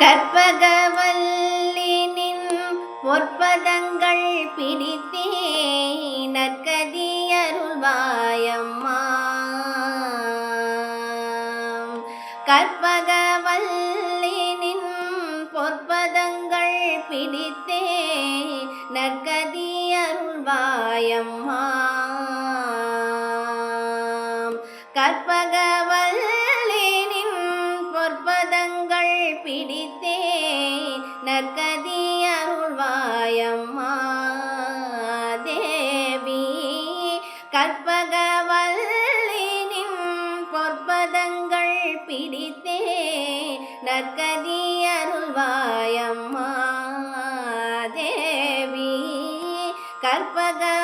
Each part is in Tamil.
கற்பகவல்லினின் பொற்பதங்கள் பிடித்தே நற்கதியருள்வாயம்மா கற்பகவல்லினின் பொற்பதங்கள் பிடித்தே நற்கதியருள்வாயம்மா அருள்வாயம்மா. கற்பகவல்லினின் பொற்பதங்கள் பிடித்தே நற்கதி அருள்வாயம்மா தேவி. கற்பகவல்லினின்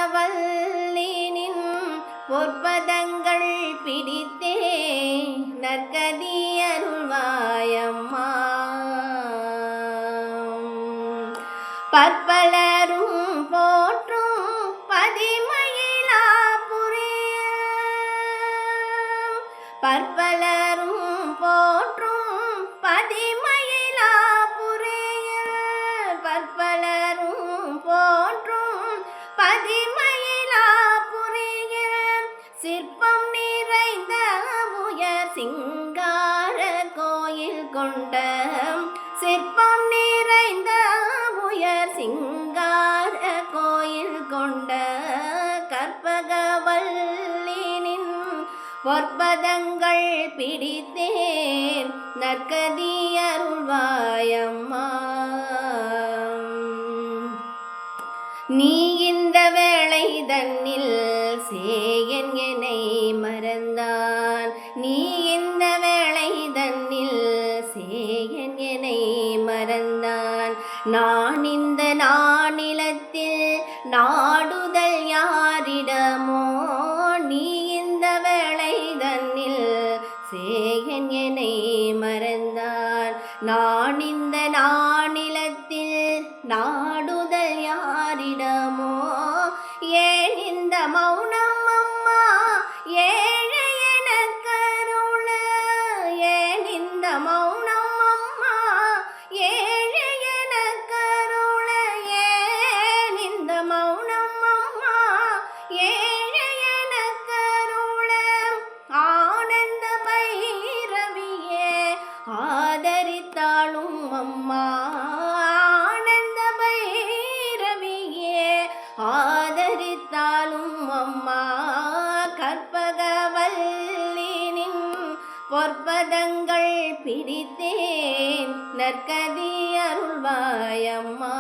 பொற்பத பற்பலரும் போற்றும் பதிமயிலாபுரிய சிற்பம் நிறைந்த உயர் சிங்கார கோயில் கொண்ட சிற்பம் நிறைந்த உயர் சிங்கார கோயில் கொண்ட கற்பகவல்லினின் பொற்பதங்கள் பிடித்தேன் நற்கதி நீ இந்த வேளை தன்னில் சேயன் என்னை மறந்தான். நான் ஆதரித்தாலும் அம்மா கற்பகவல்லினின் பொற்பதங்கள் பிடித்தேன். நற்கதி அருள்வாயம்மா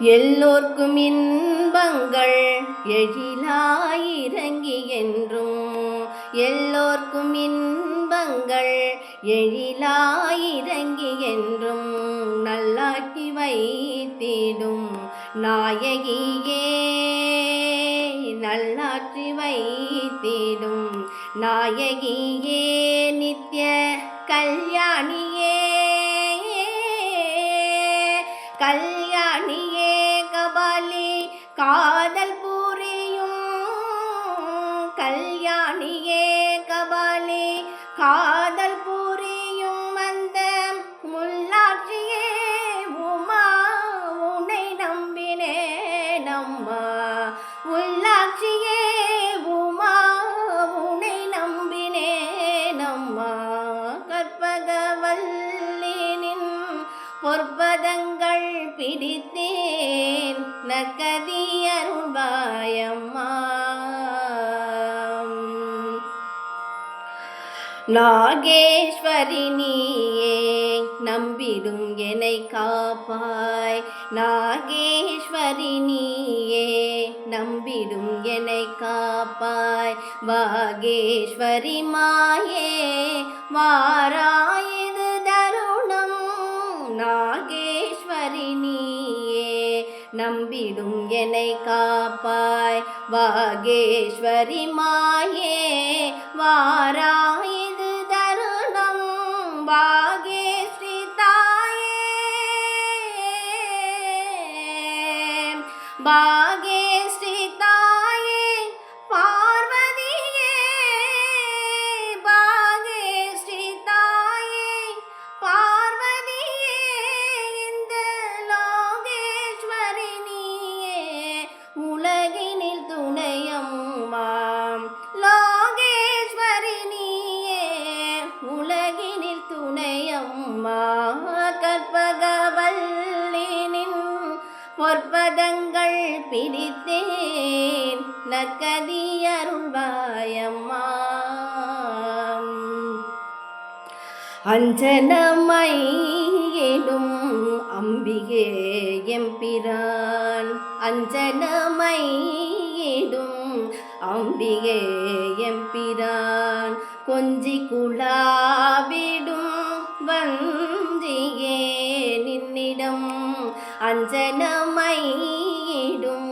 எல்லோர்க்கும் இன்பங்கள் எழிலாயிறங்கி என்றும் எல்லோர்க்கும் இன்பங்கள் எழிலாயிறங்கி என்றும் நல்லாக்கி வைத்திடும் நாயகியே. நல்லாற்றி வைத்திடும் நாயகியே நித்ய கல்யாணியே. கல்யாணியே கபாலி காதல் புரியும் கல்யாணியே. அம்மா உள்ளாட்சியே உமா உனை நம்பினேன் அம்மா. கற்பகவல்லினின் பொற்பதங்கள் பிடித்தேன். நக்கதி அருள்வாயம்மா. நாகேஸ்வரி நீயே நம்பிடும் என்னை காப்பாய். நாகேஸ்வரி நீயே நம்பிடும் என்னை காப்பாய். வாகேஸ்வரி மாயே வாராயது தருணம். நாகேஸ்வரி நீயே நம்பிடும் என்னை காப்பாய். வாகேஸ்வரி மாயே வாராய் Bye. பிடித்தேன் நற்கதி அருள்வாயம்மா. அஞ்சனமை எனும் அம்பிகே எம்பிரான். அஞ்சனமை எனும் அம்பிகே எம்பிரான். கொஞ்சி குழாவிடும் வந்தியே நின்னிடம். அஞ்சனமையிடும்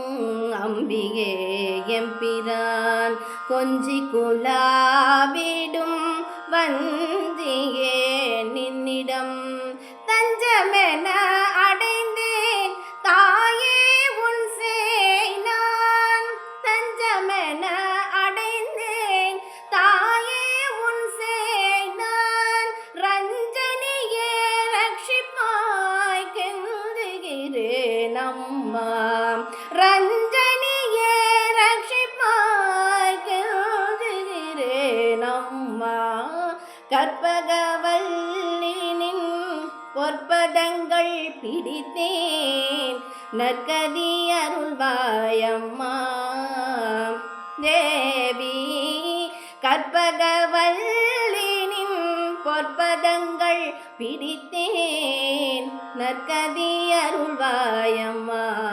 அம்பிகே எம்பிரான் கொஞ்சி குலாவிடும் வந்தியே நின்னிடம். கற்பகவல்லினின் பொற்பதங்கள் பிடித்தேன். நற்கதி அருள்வாயம்மா. தேவி கற்பகவல்லினின் பொற்பதங்கள் பிடித்தேன். நற்கதி அருள்வாயம்மா.